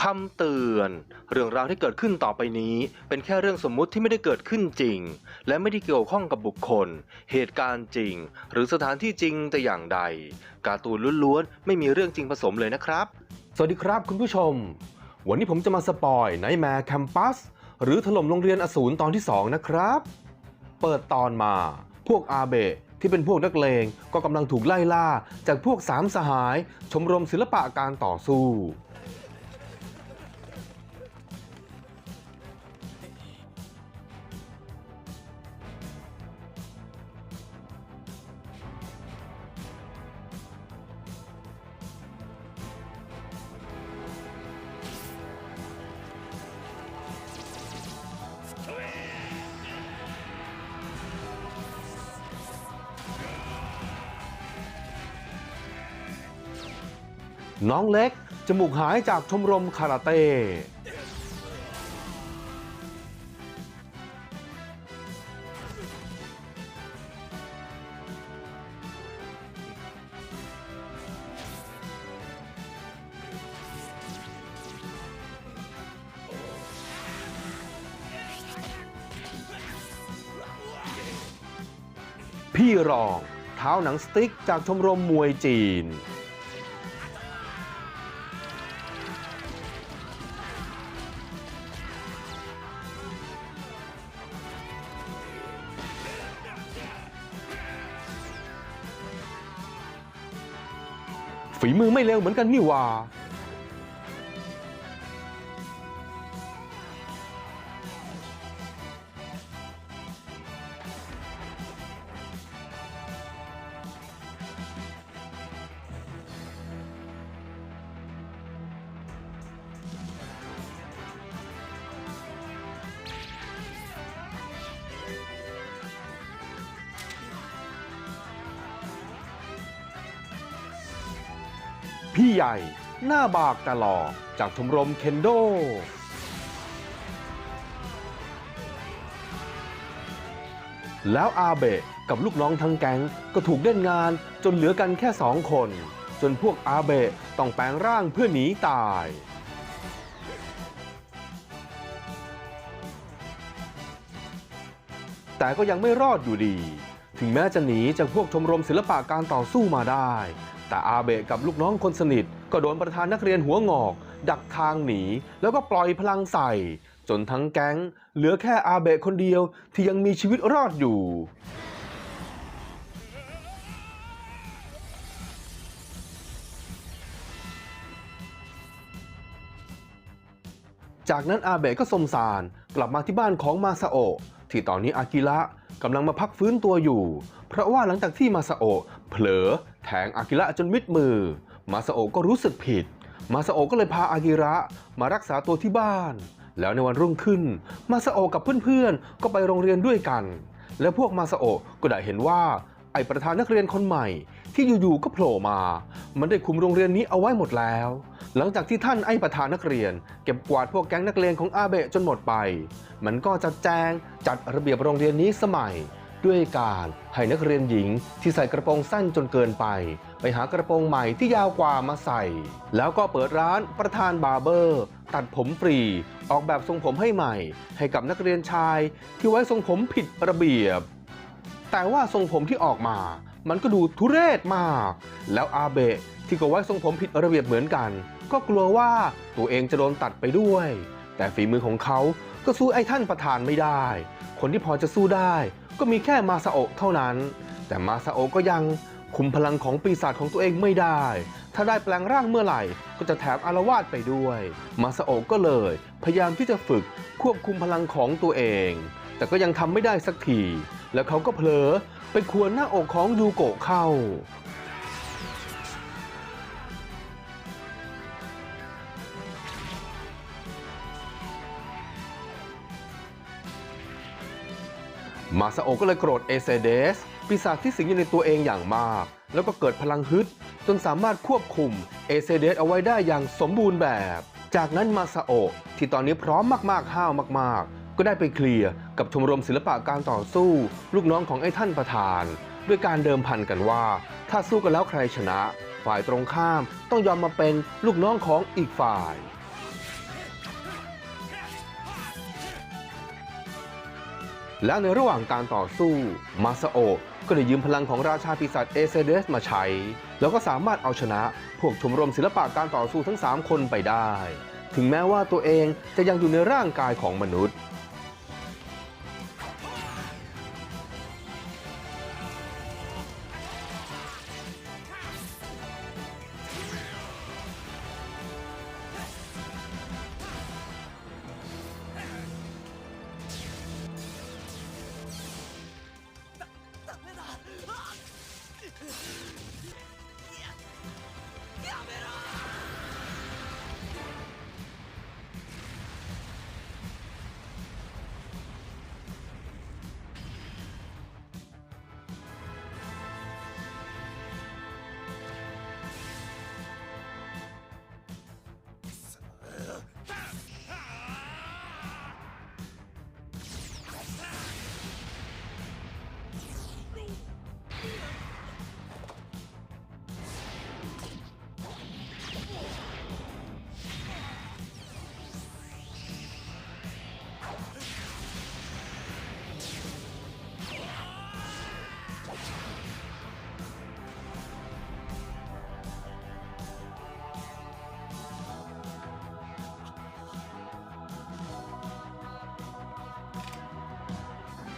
คำเตือน เรื่องราวที่เกิดขึ้นต่อไปนี้ เป็นแค่เรื่องสมมุติที่ไม่ได้เกิดขึ้นจริง และไม่ได้เกี่ยวข้องกับบุคคล เหตุการณ์จริง หรือสถานที่จริงแต่อย่างใด การ์ตูนล้วนๆ ไม่มีเรื่องจริงผสมเลยนะครับ สวัสดีครับคุณผู้ชม วันนี้ผมจะมาสปอยไนแมร์แคมปัสหรือถล่มโรงเรียนอสูรตอนที่ 2 นะครับ เปิดตอนมา พวกอาเบะที่เป็นพวกนักเลงก็กำลังถูกไล่ล่า จากพวกสามสหาย ชมรมศิลปะการต่อสู้ น้องเล็ก จมูกหายจากชมรมคาราเต้พี่รองเท้าหนังสติ๊กจากชมรมมวยจีน มือไม่เร็วเหมือนกันนี่ว่า พี่ใหญ่ หน้าบากตลอดจากชมรมเคนโด แล้วอาเบะกับลูกน้องทั้งแก๊งก็ถูกเล่นงานจนเหลือกันแค่สองคน จนพวกอาเบะต้องแปลงร่างเพื่อหนีตาย แต่ก็ยังไม่รอดอยู่ดี ถึงแม้จะหนีจากพวกชมรมศิลปะการต่อสู้มาได้ แต่อาเบะกับลูกน้องคนสนิท ก็โดนประธานนักเรียนหัวงอก ดักทางหนี แล้วก็ปล่อยพลังใส่ จนทั้งแก๊ง เหลือแค่อาเบะคนเดียวที่ยังมีชีวิตรอดอยู่จากนั้นอาเบะก็สมสารกลับมาที่บ้านของมาซาโอะที่ตอนนี้อากิระ กำลังมาพักฟื้นตัวอยู่ เพราะว่าหลังจากที่มาซาโอะเผลอแทงอากิระจนมิดมือ มาซาโอะก็รู้สึกผิด มาซาโอะก็เลยพาอากิระมารักษาตัวที่บ้าน แล้วในวันรุ่งขึ้น มาซาโอะกับเพื่อนๆ ก็ไปโรงเรียนด้วยกัน และพวกมาซาโอะก็ได้เห็นว่าไอประธานนักเรียนคนใหม่ ที่อยู่ๆก็โผล่มา มันได้คุมโรงเรียนนี้เอาไว้หมดแล้ว หลังจากที่ท่านไอ้ประธานนักเรียน เก็บกวาดพวกแก๊งนักเลงของอาเบะจนหมดไป มันก็จัดแจงจัดระเบียบโรงเรียนนี้สมัย ด้วยการให้นักเรียนหญิงที่ใส่กระโปรงสั้นจนเกินไป ไปหากระโปรงใหม่ที่ยาวกว่ามาใส่ แล้วก็เปิดร้านประธานบาร์เบอร์ ตัดผมฟรี ออกแบบทรงผมให้ใหม่ ให้กับนักเรียนชาย ที่ไว้ทรงผมผิดระเบียบ แต่ว่าทรงผมที่ออกมา มันก็ดูทุเรศมาก แล้วอาเบะที่ก็ไว้ทรงผมผิดระเบียบเหมือนกัน ก็กลัวว่าตัวเองจะโดนตัดไปด้วย แต่ฝีมือของเขาก็สู้ไอ้ท่านประธานไม่ได้ คนที่พอจะสู้ได้ ก็มีแค่มาซาโอะเท่านั้น แต่มาซาโอะก็ยังคุมพลังของปีศาจของตัวเองไม่ได้ ถ้าได้แปลงร่างเมื่อไหร่ ก็จะแถมอารวาสไปด้วย มาซาโอะก็เลย พยายามที่จะฝึกควบคุมพลังของตัวเอง แต่ก็ยังทำไม่ได้สักที แล้วเขาก็เผลอไปขวนหน้าอกของยูโกะเข้า มาซาโอก็เลยโกรธเอเซเดสปีศาจที่สิงอยู่ในตัวเองอย่างมาก แล้วก็เกิดพลังฮึด จนสามารถควบคุมเอเซเดสเอาไว้ได้อย่างสมบูรณ์แบบ จากนั้นมาซาโอที่ตอนนี้พร้อมมากๆห้าวมากๆ ก็ได้ไปเคลียร์กับชมรมศิลปะการต่อสู้ ลูกน้องของไอ้ท่านประธาน ด้วยการเดิมพันกันว่า ถ้าสู้กันแล้วใครชนะ ฝ่ายตรงข้ามต้องยอมมาเป็นลูกน้องของอีกฝ่าย แล้วในระหว่างการต่อสู้มาซาโอก็ได้ยืมพลังของราชาปีศาจเอเซเดสมาใช้ แล้วก็สามารถเอาชนะพวกชมรมศิลปะการต่อสู้ทั้ง 3 คนไปได้ ถึงแม้ว่าตัวเองจะยังอยู่ในร่างกายของมนุษย์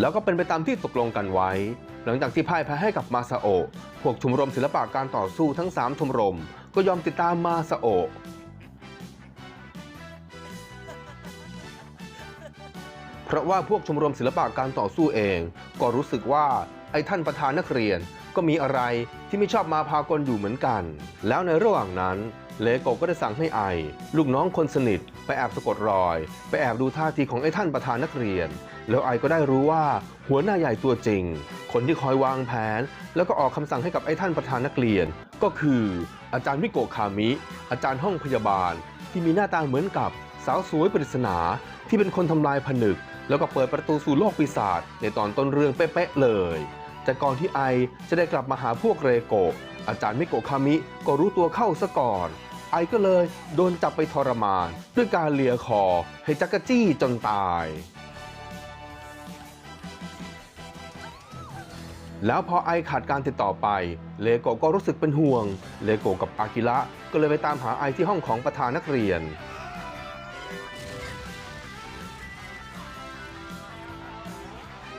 แล้วก็เป็นไปตามที่ตกลงกันไว้ หลังจากที่พ่ายแพ้ให้กับมาซาโอะพวกชมรมศิลปะการต่อสู้ทั้ง 3 ชมรม ก็ยอมติดตามมาซาโอะเพราะว่าพวกชมรมศิลปะการต่อสู้เอง ก็รู้สึกว่าไอ้ท่านประธานนักเรียนก็มีอะไรที่ไม่ชอบมาพากลอยู่เหมือนกัน แล้วในระหว่างนั้น เลโกก็ได้สั่งให้ไอ ลูกน้องคนสนิท ไปแอบสะกดรอย ไปแอบดูท่าทีของไอ้ท่านประธานนักเรียน แล้วไอก็ได้รู้ว่าหัวหน้าใหญ่ตัวจริง คนที่คอยวางแผน แล้วก็ออกคำสั่งให้กับไอ้ท่านประธานนักเรียน ก็คือ อาจารย์มิโกคามิ อาจารย์ห้องพยาบาล ที่มีหน้าตาเหมือนกับสาวสวยปริศนา ที่เป็นคนทำลายผนึก แล้วก็เปิดประตูสู่โลกปีศาจในตอนต้นเรื่องเป๊ะๆเลยแต่ก่อนที่ไอจะได้กลับมาหาพวกเรโกะอาจารย์มิโกคามิก็รู้ตัวเข้าซะก่อน ไอก็เลยโดนจับไปทรมาน ด้วยการเลียคอให้จักรจี้จนตาย แล้วพอไอขาดการติดต่อไป เลโกก็รู้สึกเป็นห่วง เลโกกับอากิระก็เลยไปตามหาไอที่ห้องของประธานนักเรียน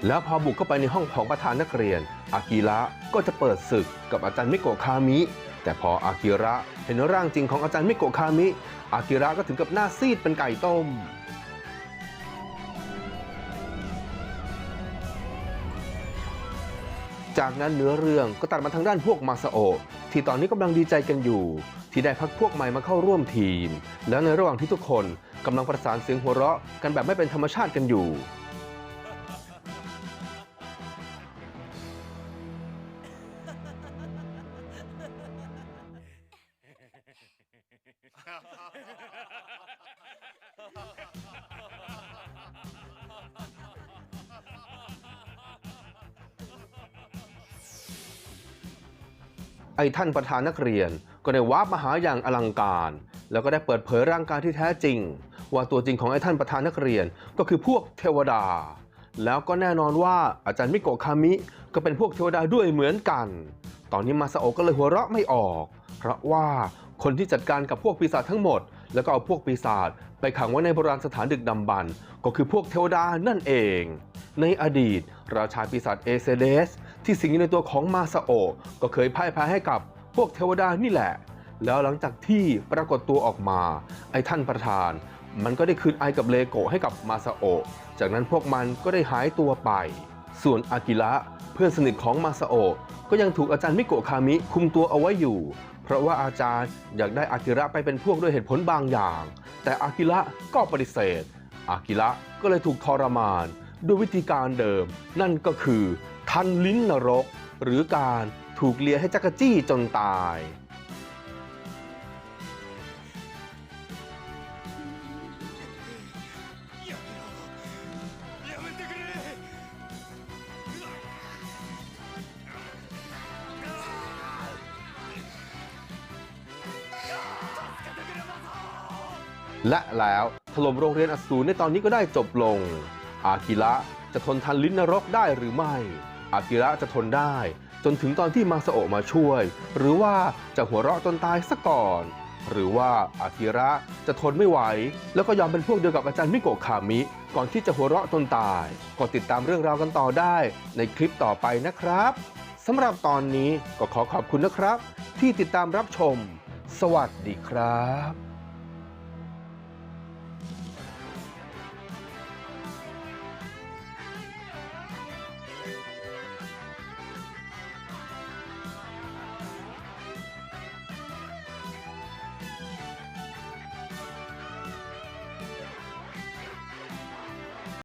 แล้วพอบุกเข้าไปในห้องของประธานนักเรียน อากิระก็จะเปิดศึกกับอาจารย์มิโกะคามิ แต่พออากิระเห็นร่างจริงของอาจารย์มิโกะคามิ อากิระก็ถึงกับหน้าซีดเป็นไก่ต้ม จากนั้นเนื้อเรื่องก็ตัดมาทางด้านพวกมาซาโอะที่ตอนนี้กำลังดีใจกันอยู่ ที่ได้พักพวกใหม่มาเข้าร่วมทีม แล้วในระหว่างที่ทุกคนกำลังประสานเสียงหัวเราะกันแบบไม่เป็นธรรมชาติกันอยู่ ไอ้ท่านประธานนักเรียนก็ได้วาร์ปมาหาอย่างอลังการ แล้วก็ได้เปิดเผยร่างกายที่แท้จริง ว่าตัวจริงของไอ้ท่านประธานนักเรียนก็คือพวกเทวดา แล้วก็แน่นอนว่าอาจารย์มิโกะคามิ ก็เป็นพวกเทวดาด้วยเหมือนกัน ตอนนี้มาซาโอก็เลยหัวเราะไม่ออก เพราะว่า คนที่จัดการกับพวกปีศาจทั้งหมด แล้วก็เอาพวกปีศาจไปขังไว้ในโบราณสถานดึกดำบรรพ์ก็คือพวกเทวดานั่นเอง ในอดีต ราชาปีศาจเอเซเดส ที่สิงอยู่ในตัวของมาซาโอก็เคยพ่ายแพ้ให้กับพวกเทวดานี่แหละ แล้วหลังจากที่ปรากฏตัวออกมา ไอ้ท่านประธาน มันก็ได้คืนไอกับเลโกให้กับมาซาโอจากนั้นพวกมันก็ได้หายตัวไป ส่วนอากิระเพื่อนสนิทของมาซาโอ ก็ยังถูกอาจารย์มิโกะคามิคุมตัวเอาไว้อยู่ เพราะว่าอาจารย์อยากได้อากิระไปเป็นพวกด้วยเหตุผลบางอย่าง แต่อากิระก็ปฏิเสธ อากิระก็เลยถูกทรมาน ด้วยวิธีการเดิม นั่นก็คือ ทันลิ้นนรก หรือการถูกเลียให้จักรจี้จนตาย และแล้วถล่มโรงเรียนอสูรในตอนนี้ก็ได้จบลง อากิระจะทนทันลิ้นนรกได้หรือไม่ อากิระจะทนได้ จนถึงตอนที่มาสโอะมาช่วย หรือว่าจะหัวเราะจนตายซะก่อน หรือว่าอากิระจะทนไม่ไหว แล้วก็ยอมเป็นพวกเดียวกับอาจารย์มิโกะคามิ ก่อนที่จะหัวเราะจนตายก็ติดตามเรื่องราวกันต่อได้ ในคลิปต่อไปนะครับสำหรับตอนนี้ก็ขอขอบคุณนะครับ ที่ติดตามรับชม สวัสดีครับ